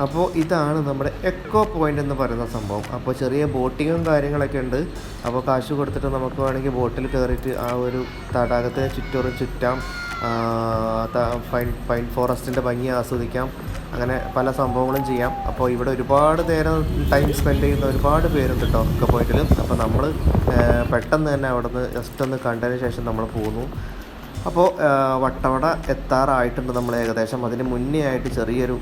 അപ്പോൾ ഇതാണ് നമ്മുടെ എക്കോ പോയിന്റ് എന്ന് പറയുന്ന സംഭവം. അപ്പോൾ ചെറിയ ബോട്ടിങ്ങും കാര്യങ്ങളൊക്കെ ഉണ്ട്. അപ്പോൾ കാശ് കൊടുത്തിട്ട് നമുക്ക് വേണമെങ്കിൽ ബോട്ടിൽ കയറിയിട്ട് ആ ഒരു തടാകത്തിന് ചുറ്റോറും ചുറ്റാം. പൈൻ പൈൻ ഫോറസ്റ്റിന്റെ ഭംഗി ആസ്വദിക്കാം. അങ്ങനെ പല സംഭവങ്ങളും ചെയ്യാം. അപ്പോൾ ഇവിടെ ഒരുപാട് നേരം ടൈം സ്പെൻഡ് ചെയ്യുന്ന ഒരുപാട് പേരുണ്ട് കേട്ടോ എക്കോ പോയിന്റിൽ അപ്പോൾ നമ്മൾ പെട്ടെന്ന് തന്നെ അവിടെ നിന്ന് ജസ്റ്റ് ഒന്ന് കണ്ടതിന് ശേഷം നമ്മൾ പോന്നു. അപ്പോൾ വട്ടവട എത്താറായിട്ടുണ്ട് നമ്മൾ ഏകദേശം. അതിന് മുന്നേ ആയിട്ട് ചെറിയൊരു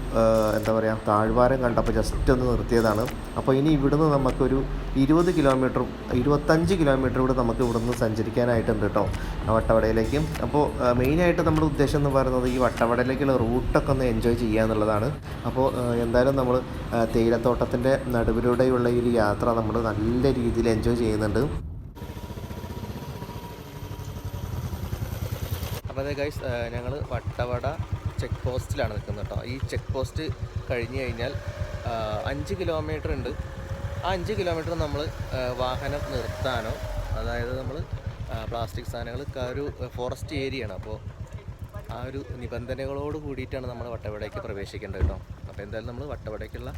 എന്താ പറയുക താഴ്വാരം കണ്ടപ്പോൾ ജസ്റ്റ് ഒന്ന് നിർത്തിയതാണ്. അപ്പോൾ ഇനി ഇവിടുന്ന് നമുക്കൊരു ഇരുപത് കിലോമീറ്റർ ഇരുപത്തഞ്ച് കിലോമീറ്റർ കൂടെ നമുക്ക് ഇവിടുന്ന് സഞ്ചരിക്കാനായിട്ടുണ്ട് കേട്ടോ വട്ടവടയിലേക്ക്. അപ്പോൾ മെയിനായിട്ട് നമ്മുടെ ഉദ്ദേശം എന്ന് പറയുന്നത് ഈ വട്ടവടയിലേക്കുള്ള റൂട്ടൊക്കെ ഒന്ന് എൻജോയ് ചെയ്യുക എന്നുള്ളതാണ്. അപ്പോൾ എന്തായാലും നമ്മൾ തേയിലത്തോട്ടത്തിന്റെ നടുവിലൂടെയുള്ള ഈ ഒരു യാത്ര നമ്മൾ നല്ല രീതിയിൽ എൻജോയ് ചെയ്യുന്നുണ്ട്. അപ്പോൾ അതെ ഗൈസ് ഞങ്ങൾ വട്ടവട ചെക്ക് പോസ്റ്റിലാണ് നിൽക്കുന്നത് കേട്ടോ ഈ ചെക്ക് പോസ്റ്റ് കഴിഞ്ഞ് കഴിഞ്ഞാൽ അഞ്ച് കിലോമീറ്റർ ഉണ്ട്. ആ അഞ്ച് കിലോമീറ്റർ നമ്മൾ വാഹനം നിർത്താനോ അതായത് നമ്മൾ പ്ലാസ്റ്റിക് സാധനങ്ങൾ ഒരു ഫോറസ്റ്റ് ഏരിയയാണ് അപ്പോൾ ആ ഒരു നിബന്ധനകളോട് കൂടിയിട്ടാണ് നമ്മൾ വട്ടവടയ്ക്ക് പ്രവേശിക്കേണ്ടത് കേട്ടോ അപ്പോൾ എന്തായാലും നമ്മൾ വട്ടവടയ്ക്കുള്ള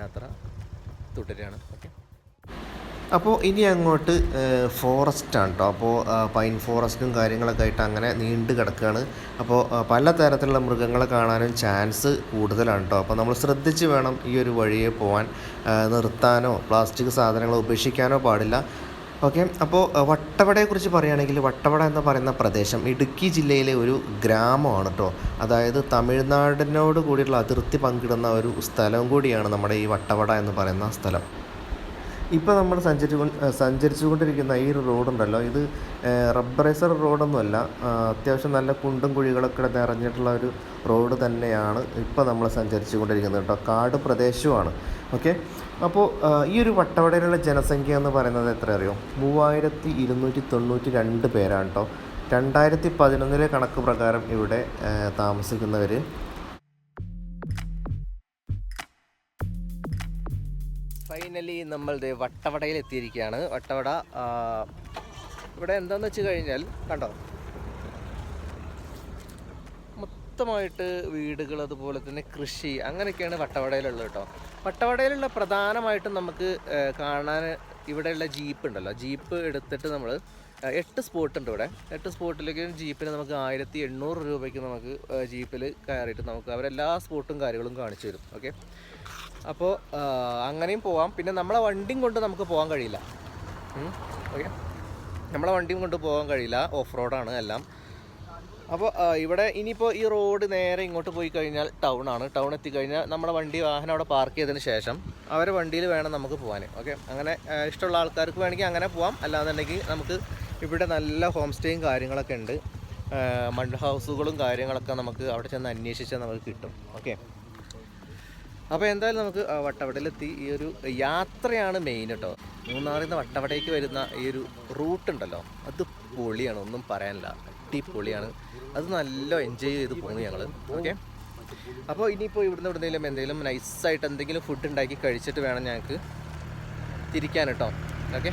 യാത്ര തുടരുകയാണ്. ഓക്കെ? അപ്പോൾ ഇനി അങ്ങോട്ട് ഫോറസ്റ്റ് ആണ് കേട്ടോ അപ്പോൾ പൈൻ ഫോറസ്റ്റും കാര്യങ്ങളൊക്കെ ആയിട്ട് അങ്ങനെ നീണ്ടു കിടക്കുകയാണ് അപ്പോൾ പലതരത്തിലുള്ള പല തരത്തിലുള്ള മൃഗങ്ങളെ കാണാനും ചാൻസ് കൂടുതലാണ് കേട്ടോ അപ്പോൾ നമ്മൾ ശ്രദ്ധിച്ച് വേണം ഈ ഒരു വഴിയെ പോകാൻ നിർത്താനോ പ്ലാസ്റ്റിക് സാധനങ്ങൾ ഉപേക്ഷിക്കാനോ പാടില്ല. ഓക്കെ? അപ്പോൾ വട്ടവടയെക്കുറിച്ച് പറയുകയാണെങ്കിൽ വട്ടവട എന്ന് പറയുന്ന പ്രദേശം ഇടുക്കി ജില്ലയിലെ ഒരു ഗ്രാമമാണ് കേട്ടോ അതായത് തമിഴ്നാടിനോട് കൂടിയുള്ള അതിർത്തി പങ്കിടുന്ന ഒരു സ്ഥലം കൂടിയാണ് നമ്മുടെ ഈ വട്ടവട എന്ന് പറയുന്ന സ്ഥലം. ഇപ്പോൾ നമ്മൾ സഞ്ചരിച്ചു സഞ്ചരിച്ചു കൊണ്ടിരിക്കുന്ന ഈ ഒരു റോഡുണ്ടല്ലോ. ഇത് റബ്ബറൈസർ റോഡൊന്നുമല്ല. അത്യാവശ്യം നല്ല കുണ്ടും കുഴികളൊക്കെ നിറഞ്ഞിട്ടുള്ള ഒരു റോഡ് തന്നെയാണ് ഇപ്പോൾ നമ്മൾ സഞ്ചരിച്ചു കൊണ്ടിരിക്കുന്നത് കേട്ടോ. കാട് പ്രദേശമാണ് ഓക്കെ? അപ്പോൾ ഈ ഒരു വട്ടവടയിലുള്ള ജനസംഖ്യ എന്ന് പറയുന്നത് എത്ര അറിയോ മൂവായിരത്തി ഇരുന്നൂറ്റി തൊണ്ണൂറ്റി രണ്ട് പേരാണ് കേട്ടോ. രണ്ടായിരത്തി പതിനൊന്നിലെ കണക്ക് പ്രകാരം ഇവിടെ താമസിക്കുന്നവർ ഫൈനലി നമ്മൾ വട്ടവടയിൽ എത്തിയിരിക്കുകയാണ് വട്ടവട ഇവിടെ എന്താണെന്ന് വെച്ച് കഴിഞ്ഞാൽ കണ്ടോ? മൊത്തമായിട്ട് വീടുകൾ അതുപോലെ തന്നെ കൃഷി അങ്ങനെയൊക്കെയാണ് വട്ടവടയിലുള്ളത് കേട്ടോ. വട്ടവടയിലുള്ള പ്രധാനമായിട്ടും നമുക്ക് കാണാൻ ഇവിടെയുള്ള ജീപ്പ് ഉണ്ടല്ലോ. ജീപ്പ് എടുത്തിട്ട് നമ്മൾ എട്ട് സ്പോട്ട് ഉണ്ട് ഇവിടെ. എട്ട് സ്പോട്ടിലേക്ക് ജീപ്പിന് നമുക്ക് ആയിരത്തി എണ്ണൂറ് രൂപയ്ക്ക് നമുക്ക് ജീപ്പിൽ കയറിയിട്ട് നമുക്ക് അവരെല്ലാ സ്പോട്ടും കാര്യങ്ങളും കാണിച്ചു തരും. ഓക്കെ? അപ്പോൾ അങ്ങനെയും പോവാം. പിന്നെ നമ്മളെ വണ്ടിയും കൊണ്ട് നമുക്ക് പോകാൻ കഴിയില്ല. ഓക്കെ നമ്മളെ വണ്ടിയും കൊണ്ട് പോകാൻ കഴിയില്ല. ഓഫ് റോഡാണ് എല്ലാം അപ്പോൾ ഇവിടെ ഇനിയിപ്പോൾ ഈ റോഡ് നേരെ ഇങ്ങോട്ട് പോയി കഴിഞ്ഞാൽ ടൗൺ ആണ്. ടൗൺ എത്തിക്കഴിഞ്ഞാൽ നമ്മുടെ വണ്ടി വാഹനം അവിടെ പാർക്ക് ചെയ്തതിന് ശേഷം അവരെ വണ്ടിയിൽ വേണം നമുക്ക് പോകാൻ ഓക്കെ അങ്ങനെ ഇഷ്ടമുള്ള ആൾക്കാർക്ക് വേണമെങ്കിൽ അങ്ങനെ പോവാം. അല്ലാന്നുണ്ടെങ്കിൽ നമുക്ക് ഇവിടെ നല്ല ഹോം സ്റ്റേയും കാര്യങ്ങളൊക്കെ ഉണ്ട്. മഡ് ഹൗസുകളും കാര്യങ്ങളൊക്കെ നമുക്ക് അവിടെ ചെന്ന് അന്വേഷിച്ചാൽ നമുക്ക് കിട്ടും. ഓക്കെ അപ്പോൾ എന്തായാലും നമുക്ക് വട്ടവടയിലെത്തി. ഈ ഒരു യാത്രയാണ് മെയിൻ കേട്ടോ മൂന്നാറിൽ നിന്ന് വട്ടവടയ്ക്ക് വരുന്ന ഈ ഒരു റൂട്ട് ഉണ്ടല്ലോ അത് പൊളിയാണ് ഒന്നും പറയാനില്ല. അടിപൊളിയാണ്. അത് നല്ല എൻജോയ് ചെയ്ത് പോകുന്നു ഞങ്ങൾ ഓക്കെ അപ്പോൾ ഇനിയിപ്പോൾ ഇവിടുന്ന് ഇവിടുന്നെങ്കിലും എന്തെങ്കിലും നൈസായിട്ട് എന്തെങ്കിലും ഫുഡ് ഉണ്ടാക്കി കഴിച്ചിട്ട് വേണം ഞങ്ങൾക്ക് തിരിക്കാൻ കേട്ടോ ഓക്കെ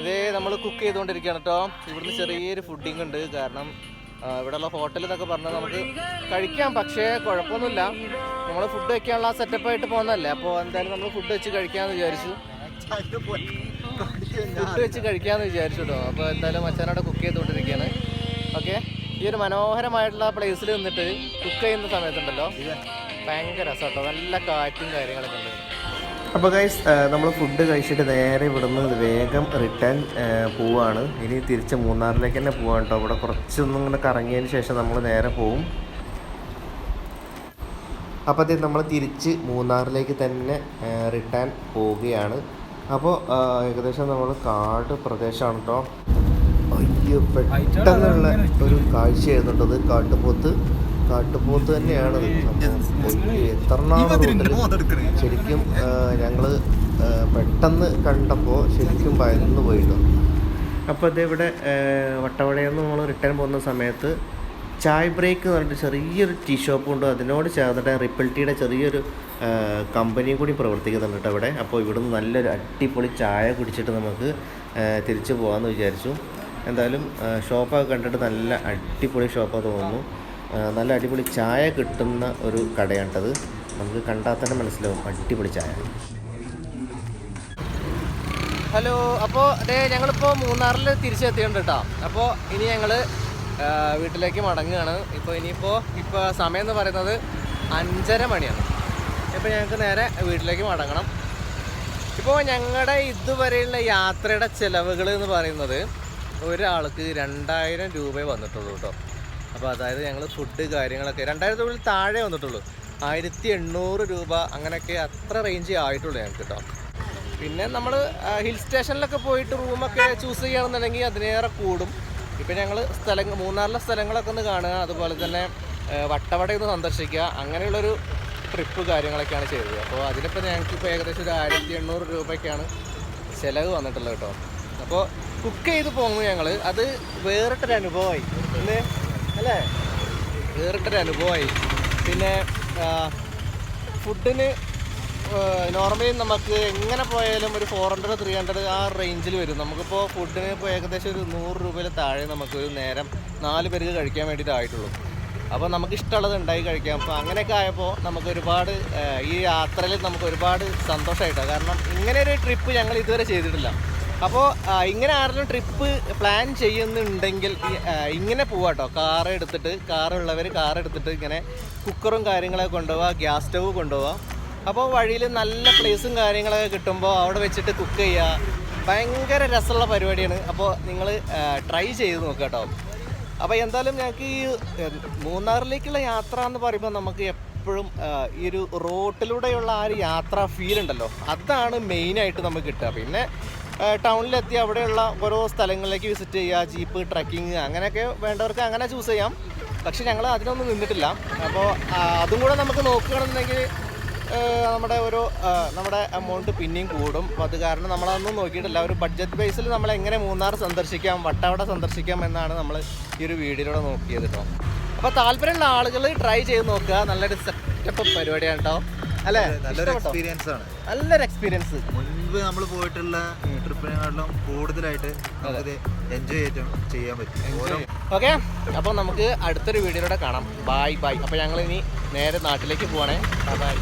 ഇതേ നമ്മൾ കുക്ക് ചെയ്തുകൊണ്ടിരിക്കുകയാണ് കേട്ടോ ഇവിടുന്ന് ചെറിയൊരു ഫുഡിങ് ഉണ്ട്. കാരണം ഇവിടെയുള്ള ഹോട്ടൽ എന്നൊക്കെ പറഞ്ഞാൽ നമുക്ക് കഴിക്കാം പക്ഷേ കുഴപ്പമൊന്നുമില്ല. നമ്മൾ ഫുഡ് വെക്കാനുള്ള സെറ്റപ്പ് ആയിട്ട് പോകുന്നതല്ലേ. അപ്പോൾ എന്തായാലും നമ്മൾ ഫുഡ് വെച്ച് കഴിക്കാമെന്ന് വിചാരിച്ചു. ഫുഡ് വെച്ച് കഴിക്കാമെന്ന് വിചാരിച്ചു കേട്ടോ അപ്പോൾ എന്തായാലും അച്ഛനോടെ കുക്ക് ചെയ്തുകൊണ്ടിരിക്കുകയാണ്. ഓക്കെ ഈ ഒരു മനോഹരമായിട്ടുള്ള പ്ലേസിൽ നിന്നിട്ട് കുക്ക് ചെയ്യുന്ന സമയത്തുണ്ടല്ലോ. ഭയങ്കര രസം കേട്ടോ നല്ല കാറ്റും കാര്യങ്ങളൊക്കെ ഉണ്ട്. അപ്പോൾ ഗൈസ് നമ്മൾ ഫുഡ് കഴിച്ചിട്ട് നേരെ ഇവിടുന്ന് വേഗം റിട്ടേൺ പോവാണ്. ഇനി തിരിച്ച് മൂന്നാറിലേക്ക് തന്നെ പോവാണ് കേട്ടോ ഇവിടെ കുറച്ചൊന്നും ഇങ്ങനെ കറങ്ങിയതിന് ശേഷം നമ്മൾ നേരെ പോവും. അപ്പോൾ അത് നമ്മൾ തിരിച്ച് മൂന്നാറിലേക്ക് തന്നെ റിട്ടേൺ പോവുകയാണ്. അപ്പോൾ ഏകദേശം നമ്മൾ കാട് പ്രദേശമാണ് കേട്ടോ അയ്യോ പെട്ടെന്നുള്ള ഒരു കാഴ്ചയായിരുന്നു അത് കാട്ടുപോത്ത്. കാട്ടുപോത്ത് തന്നെയാണ് റോട്ടിൽ ശരിക്കും ഞങ്ങൾ പെട്ടെന്ന് കണ്ടപ്പോൾ ശരിക്കും ഭയന്ന് പോയിട്ടു. അപ്പോൾ ഇതിവിടെ വട്ടവടയിൽ നിന്ന് നമ്മൾ റിട്ടേൺ പോകുന്ന സമയത്ത് ചായ് ബ്രേക്ക് എന്ന് പറഞ്ഞിട്ട് ചെറിയൊരു ടീ ഷോപ്പ് ഉണ്ട്. അതിനോട് ചേർന്നിട്ട് റിപ്പിൾ ടീയുടെ ചെറിയൊരു കമ്പനിയും കൂടി പ്രവർത്തിക്കുന്നുണ്ട് കേട്ടോ ഇവിടെ. അപ്പോൾ ഇവിടുന്ന് നല്ലൊരു അടിപൊളി ചായ കുടിച്ചിട്ട് നമുക്ക് തിരിച്ചു പോകാമെന്ന് വിചാരിച്ചു. എന്തായാലും ഷോപ്പൊക്കെ കണ്ടിട്ട് നല്ല അടിപൊളി ഷോപ്പാണ് തോന്നുന്നു. നല്ല അടിപൊളി ചായ കിട്ടുന്ന ഒരു കടയാണിട്ടത്. നമുക്ക് കണ്ടാൽ തന്നെ മനസ്സിലാവും. അടിപൊളി ചായ. ഹലോ അപ്പോൾ അതെ ഞങ്ങളിപ്പോൾ മൂന്നാറിൽ തിരിച്ചെത്തിയിട്ടുണ്ട് കേട്ടോ അപ്പോൾ ഇനി ഞങ്ങൾ വീട്ടിലേക്ക് മടങ്ങുകയാണ്. ഇപ്പോൾ ഇനിയിപ്പോൾ ഇപ്പോൾ സമയം എന്ന് പറയുന്നത് അഞ്ചര മണിയാണ്. ഇപ്പോൾ ഞങ്ങൾക്ക് നേരെ വീട്ടിലേക്ക് മടങ്ങണം. ഇപ്പോൾ ഞങ്ങളുടെ ഇതുവരെയുള്ള യാത്രയുടെ ചിലവുകൾ എന്ന് പറയുന്നത് ഒരാൾക്ക് രണ്ടായിരം രൂപയെ വന്നിട്ടുള്ളൂ കേട്ടോ അപ്പോൾ അതായത് ഞങ്ങൾ ഫുഡ് കാര്യങ്ങളൊക്കെ രണ്ടായിരത്തി താഴെ വന്നിട്ടുള്ളൂ. ആയിരത്തി എണ്ണൂറ് രൂപ അങ്ങനെയൊക്കെ അത്ര റേഞ്ച് ആയിട്ടുള്ളൂ ഞങ്ങൾക്ക് കേട്ടോ പിന്നെ നമ്മൾ ഹിൽ സ്റ്റേഷനിലൊക്കെ പോയിട്ട് റൂമൊക്കെ ചൂസ് ചെയ്യുകയാണെന്നുണ്ടെങ്കിൽ അതിനേറെ കൂടും. ഇപ്പം ഞങ്ങൾ സ്ഥലങ്ങൾ മൂന്നാറിലെ സ്ഥലങ്ങളൊക്കെ ഒന്ന് കാണുക അതുപോലെ തന്നെ വട്ടവടയൊന്ന് സന്ദർശിക്കുക അങ്ങനെയുള്ളൊരു ട്രിപ്പ് കാര്യങ്ങളൊക്കെയാണ് ചെയ്തത്. അപ്പോൾ അതിനിപ്പോൾ ഞങ്ങൾക്ക് ഇപ്പോൾ ഏകദേശം ഒരു ആയിരത്തി എണ്ണൂറ് രൂപയ്ക്കാണ് ചിലവ് വന്നിട്ടുള്ളത് കേട്ടോ അപ്പോൾ കുക്ക് ചെയ്ത് പോകുന്നു ഞങ്ങൾ അത് വേറിട്ടൊരു അനുഭവമായി. അല്ലേ? വേറിട്ടൊരു അനുഭവമായി. പിന്നെ ഫുഡിന് നോർമലി നമുക്ക് എങ്ങനെ പോയാലും ഒരു ഫോർ ഹൺഡ്രഡ് ത്രീ ഹൺഡ്രഡ് ആ റേഞ്ചിൽ വരും. നമുക്കിപ്പോൾ ഫുഡിന് ഇപ്പോൾ ഏകദേശം ഒരു നൂറ് രൂപയിൽ താഴെ നമുക്ക് ഒരു നേരം നാല് പേർക്ക് കഴിക്കാൻ വേണ്ടിയിട്ടായിട്ടുള്ളൂ. അപ്പോൾ നമുക്ക് ഇഷ്ടമുള്ളത് ഉണ്ടായി കഴിക്കാം. അപ്പോൾ അങ്ങനെയൊക്കെ ആയപ്പോൾ നമുക്ക് ഒരുപാട് ഈ യാത്രയിൽ നമുക്ക് ഒരുപാട് സന്തോഷമായിട്ടാണ്. കാരണം ഇങ്ങനെ ഒരു ട്രിപ്പ് ഞങ്ങൾ ഇതുവരെ ചെയ്തിട്ടില്ല. അപ്പോൾ ഇങ്ങനെ ആരെങ്കിലും ട്രിപ്പ് പ്ലാൻ ചെയ്യുന്നുണ്ടെങ്കിൽ ഇങ്ങനെ പോവാ പോവാട്ടോ കാർ എടുത്തിട്ട് കാറുള്ളവർ കാർ എടുത്തിട്ട് ഇങ്ങനെ കുക്കറും കാര്യങ്ങളൊക്കെ കൊണ്ടുപോവുക ഗ്യാസ് സ്റ്റവ് കൊണ്ടുപോവാം. അപ്പോൾ വഴിയിൽ നല്ല പ്ലേസും കാര്യങ്ങളൊക്കെ കിട്ടുമ്പോൾ അവിടെ വെച്ചിട്ട് കുക്ക് ചെയ്യുക ഭയങ്കര രസമുള്ള പരിപാടിയാണ്. അപ്പോൾ നിങ്ങൾ ട്രൈ ചെയ്ത് നോക്കുക കേട്ടോ അപ്പോൾ എന്തായാലും ഞങ്ങൾക്ക് ഈ മൂന്നാറിലേക്കുള്ള യാത്ര എന്ന് പറയുമ്പോൾ നമുക്ക് എപ്പോഴും ഈ ഒരു റോട്ടിലൂടെയുള്ള ആ ഒരു യാത്ര ഫീൽ ഉണ്ടല്ലോ. അതാണ് മെയിനായിട്ട് നമുക്ക് കിട്ടുക. പിന്നെ ടൗണിലെത്തി അവിടെയുള്ള ഓരോ സ്ഥലങ്ങളിലേക്ക് വിസിറ്റ് ചെയ്യുക ജീപ്പ് ട്രക്കിങ് അങ്ങനെയൊക്കെ വേണ്ടവർക്ക് അങ്ങനെ ചൂസ് ചെയ്യാം. പക്ഷെ ഞങ്ങൾ അതിനൊന്നും നിന്നിട്ടില്ല. അപ്പോൾ അതും കൂടെ നമുക്ക് നോക്കുകയാണെന്നുണ്ടെങ്കിൽ നമ്മുടെ ഒരു നമ്മുടെ എമൗണ്ട് പിന്നെയും കൂടും. അപ്പോൾ അത് കാരണം നമ്മളതൊന്നും നോക്കിയിട്ടില്ല. ഒരു ബഡ്ജറ്റ് ബേസിൽ നമ്മൾ എങ്ങനെ മൂന്നാർ സന്ദർശിക്കാം വട്ടവട സന്ദർശിക്കാം എന്നാണ് നമ്മൾ ഈ ഒരു വീഡിയോയിലൂടെ നോക്കിയത് കേട്ടോ അപ്പോൾ താല്പര്യമുള്ള ആളുകൾ ട്രൈ ചെയ്ത് നോക്കുക. നല്ലൊരു സെറ്റപ്പ് പരിപാടിയാണ് കേട്ടോ അല്ലേ? നല്ലൊരു എക്സ്പീരിയൻസ് ആണ്. നല്ലൊരു എക്സ്പീരിയൻസ് മുൻപ് നമ്മൾ പോയിട്ടുള്ള ട്രിപ്പിനെക്കാട്ടിലും കൂടുതലായിട്ട് നമുക്കിത് എൻജോയ് ചെയ്യാൻ പറ്റും. ഓക്കെ അപ്പോൾ നമുക്ക് അടുത്തൊരു വീഡിയോയിലൂടെ കാണാം. ബൈ ബൈ അപ്പോൾ ഞങ്ങൾ ഇനി നേരെ നാട്ടിലേക്ക് പോവാണേ. ബൈ